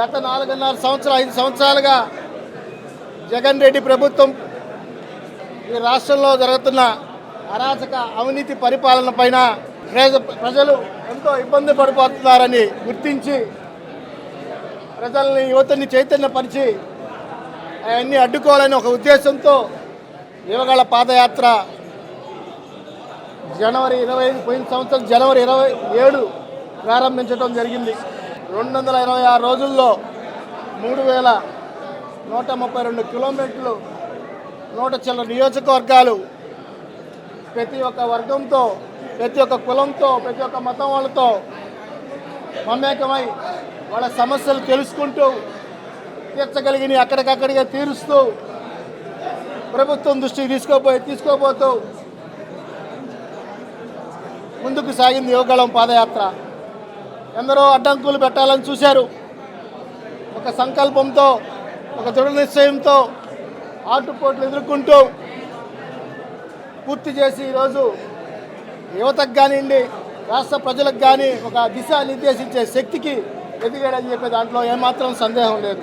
గత నాలుగున్నర సంవత్సరాలు ఐదు సంవత్సరాలుగా జగన్ రెడ్డి ప్రభుత్వం ఈ రాష్ట్రంలో జరుగుతున్న అరాచక అవినీతి పరిపాలన పైన ప్రజ- ప్రజలు ఎంతో ఇబ్బంది పడిపోతున్నారని గుర్తించి ప్రజల్ని యువతని చైతన్యపరిచి అవన్నీ అడ్డుకోవాలని ఒక ఉద్దేశంతో యువగళ పాదయాత్ర జనవరి ఇరవై ఐదు పోయిన సంవత్సరం జనవరి ఇరవై ఏడు ప్రారంభించడం జరిగింది. రెండు వందల ఇరవై ఆరు రోజుల్లో మూడు వేల నూట ముప్పై రెండు కిలోమీటర్లు నూట చిల్లర నియోజకవర్గాలు ప్రతి ఒక్క వర్గంతో ప్రతి ఒక్క కులంతో ప్రతి ఒక్క మతం వాళ్ళతో మమేకమై వాళ్ళ సమస్యలు తెలుసుకుంటూ తీర్చగలిగిన అక్కడికక్కడిగా తీరుస్తూ ప్రభుత్వం దృష్టికి తీసుకోపోయి తీసుకోబోతూ ముందుకు సాగింది యువగళం పాదయాత్ర. ఎందరో అడ్డంకులు పెట్టాలని చూశారు. ఒక సంకల్పంతో ఒక దృఢ నిశ్చయంతో ఆటుపోట్లు ఎదుర్కొంటూ పూర్తి చేసి ఈరోజు యువతకు కానివ్వండి రాష్ట్ర ప్రజలకు కానీ ఒక దిశ నిర్దేశించే శక్తికి ఎదిగాడని చెప్పే దాంట్లో ఏమాత్రం సందేహం లేదు.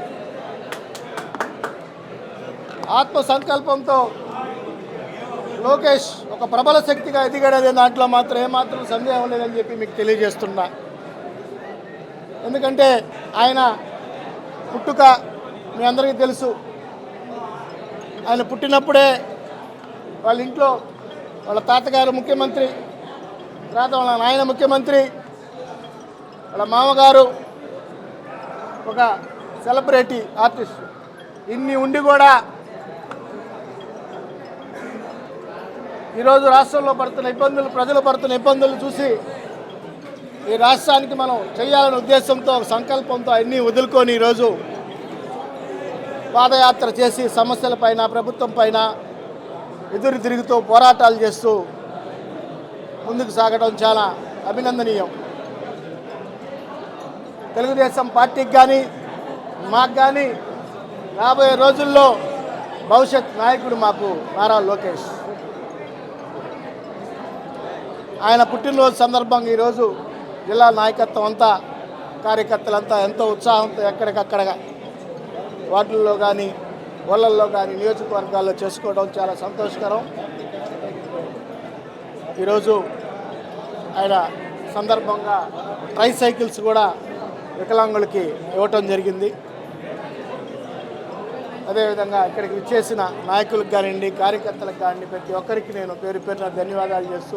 ఆత్మ సంకల్పంతో లోకేష్ ఒక ప్రబల శక్తిగా ఎదిగాడనే దాంట్లో మాత్రం ఏమాత్రం సందేహం లేదని చెప్పి మీకు తెలియజేస్తున్నా. ఎందుకంటే ఆయన పుట్టుక మీ అందరికీ తెలుసు. ఆయన పుట్టినప్పుడే వాళ్ళ ఇంట్లో వాళ్ళ తాతగారు ముఖ్యమంత్రి తర్వాత వాళ్ళ నాయన ముఖ్యమంత్రి వాళ్ళ మామగారు ఒక సెలబ్రిటీ ఆర్టిస్ట్. ఇన్ని ఉండి కూడా ఈరోజు రాష్ట్రంలో పడుతున్న ఇబ్బందులు ప్రజలు పడుతున్న ఇబ్బందులు చూసి ఈ రాష్ట్రానికి మనం చేయాలనే ఉద్దేశంతో సంకల్పంతో అన్నీ వదులుకొని ఈరోజు పాదయాత్ర చేసి సమస్యలపైన ప్రభుత్వం పైన ఎదురు తిరుగుతూ పోరాటాలు చేస్తూ ముందుకు సాగడం చాలా అభినందనీయం. తెలుగుదేశం పార్టీకి కానీ మాకు కానీ రాబోయే రోజుల్లో భవిష్యత్ నాయకుడు మాకు నారా లోకేష్. ఆయన పుట్టినరోజు సందర్భంగా ఈరోజు జిల్లా నాయకత్వం అంతా కార్యకర్తలంతా ఎంతో ఉత్సాహంతో ఎక్కడికక్కడగా వార్డుల్లో కానీ ఊళ్ళల్లో కానీ నియోజకవర్గాల్లో చేసుకోవడం చాలా సంతోషకరం. ఈరోజు ఆయన సందర్భంగా ట్రైసైకిల్స్ కూడా వికలాంగులకి ఇవ్వటం జరిగింది. అదేవిధంగా ఇక్కడికి విచ్చేసిన నాయకులకు కానివ్వండి కార్యకర్తలకు కానివ్వండి ప్రతి ఒక్కరికి నేను పేరు పేరున ధన్యవాదాలు చేస్తూ